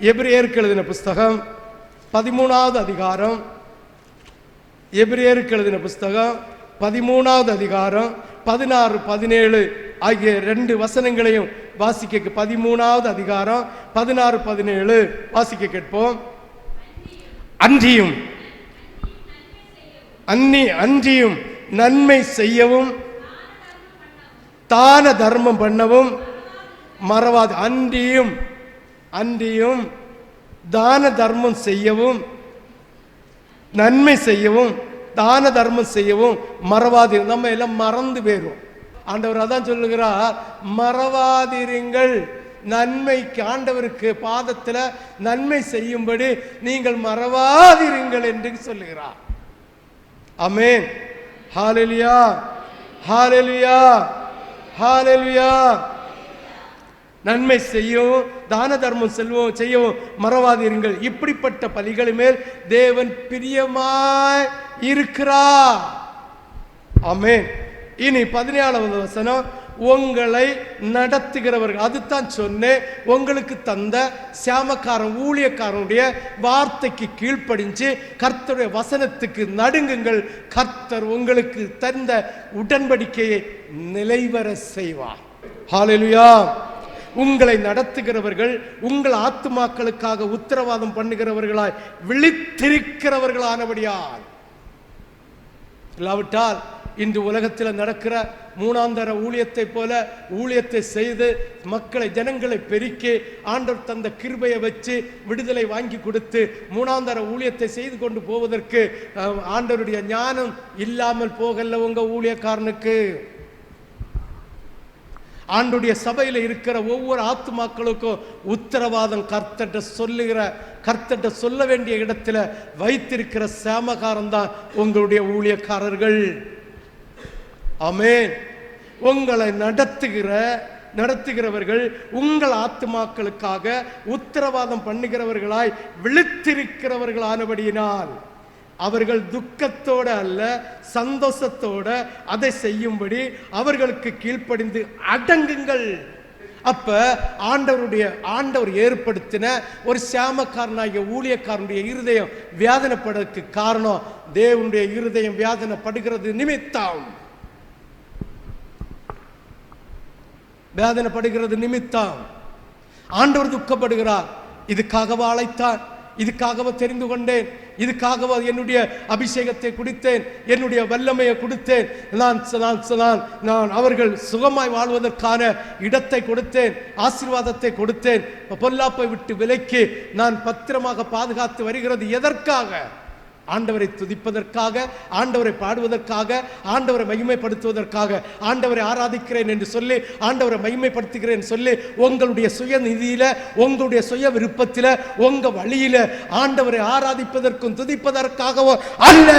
எபிரேயருக்கு எழுதின புஸ்தகம் பதிமூணாவது அதிகாரம். எபிரேயருக்கு எழுதின புஸ்தகம் பதிமூணாவது அதிகாரம் பதினாறு பதினேழு ஆகிய ரெண்டு வசனங்களையும் வாசிக்க பதிமூணாவது அதிகாரம் பதினாறு பதினேழு வாசிக்க கேட்போம். அன்றியும் அன்னி அன்றியும் நன்மை செய்யவும் தான தர்மம் பண்ணவும் மறவாது. அன்றியும் அன்றியும் தான தர்மம் செய்யவும் நன்மை செய்யவும் தான தர்மம் செய்யவும் மறவாது நம்ம எல்லாம் மறந்து போயிடும் ஆண்டவர் அதான் சொல்லுகிறார் மறவாதிருங்கள். நன்மைக்கு ஆண்டவருக்கு பாதத்தில் நன்மை செய்யும்படி நீங்கள் மறவாதிருங்கள் என்று சொல்லுகிறார். அமேன் ஹாலெலியா ஹாலெலியா ஹாலெலியா நன்மை செய்யவும் தான தர்மம் செல்வம் செய்யவும் மறவாதீர்கள் இப்படிப்பட்ட பலிகள் மேல் தேவன் பிரியமாய் இருக்கிறா ஆமென். இனி பதினேழாவது வசனம். உங்களை நடத்துகிறவர்கள் அதுதான் சொன்னேன் உங்களுக்கு தந்த சியாமக்காரன் ஊழியக்காரனுடைய வார்த்தைக்கு கீழ்ப்படிஞ்சு கர்த்தருடைய வசனத்துக்கு நடுங்குங்கள். கர்த்தர் உங்களுக்கு தந்த உடன்படிக்கையை நிலைவர செய்வார். ஹalleluya. உங்களை நடத்துகிறவர்கள் உங்கள் ஆத்துமாக்களுக்காக உத்தரவாதம் பண்ணுகிறவர்களாய் விழித்திருக்கிறவர்களானபடியால். இல்லாவிட்டால் இன்று உலகத்தில் நடக்கிற மூணாந்தர ஊழியத்தை போல ஊழியத்தை செய்து மக்களை ஜனங்களை பெருக்கி ஆண்டவர் தந்த கிருபையை வச்சு விடுதலை வாங்கி கொடுத்து மூணாந்தர ஊழியத்தை செய்து கொண்டு போவதற்கு ஆண்டருடைய ஆண்டவருடைய ஞானம் இல்லாமல் போகல உங்க ஊழியக்காரனுக்கு. ஆண்டுடைய சபையில் இருக்கிற ஒவ்வொரு ஆத்துமாக்களுக்கும் உத்தரவாதம் கர்த்தட்ட சொல்லுகிற கர்த்தட்ட சொல்ல வேண்டிய இடத்துல வைத்திருக்கிற சேமகாரம் தான் உங்களுடைய ஊழியக்காரர்கள். அமேன் உங்களை நடத்துகிற நடத்துகிறவர்கள் உங்கள் ஆத்துமாக்களுக்காக உத்தரவாதம் பண்ணுகிறவர்களாய் விழித்திருக்கிறவர்களானபடியினால். அவர்கள் துக்கத்தோட அல்ல சந்தோஷத்தோட அதை செய்யும்படி அவர்களுக்கு கீழ்ப்படிந்து அடங்குங்கள். அப்ப ஆண்டவருடைய ஆண்டவர் ஏற்படுத்தின ஒரு சாமக்காரனாகிய ஊழியக்காரனுடைய இருதயம் வியாதனைப்படுறதுக்கு காரணம் தேவனுடைய இருதயம் வியாதனைப்படுகிறது நிமித்தம். வேதனைப்படுகிறது நிமித்தம். ஆண்டவர் துக்கப்படுகிறார். இதுக்காகவா அழைத்தான் இதுக்காகவோ தெரிந்து கொண்டேன். இதுக்காகவோ என்னுடைய அபிஷேகத்தை குடித்தேன். என்னுடைய வல்லமையை கொடுத்தேன். நான் நான் நான் நான் அவர்கள் சுகமாய் வாழ்வதற்கான இடத்தை கொடுத்தேன். ஆசீர்வாதத்தை கொடுத்தேன். பொல்லாப்பை விட்டு விலக்கி நான் பத்திரமாக பாதுகாத்து வருகிறது. எதற்காக? ஆண்டவரை துதிப்பதற்காக ஆண்டவரை பாடுவதற்காக ஆண்டவரை மகிமைப்படுத்துவதற்காக ஆண்டவரை ஆராதிக்கிறேன் என்று சொல்லி ஆண்டவரை மகிமைப்படுத்துகிறேன் சொல்லி உங்களுடைய சுயநிதியில உங்களுடைய சுய விருப்பத்தில உங்க வழியில ஆண்டவரை ஆராதிப்பதற்கும் துதிப்பதற்காகவோ அல்ல.